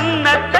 கன்னத்தை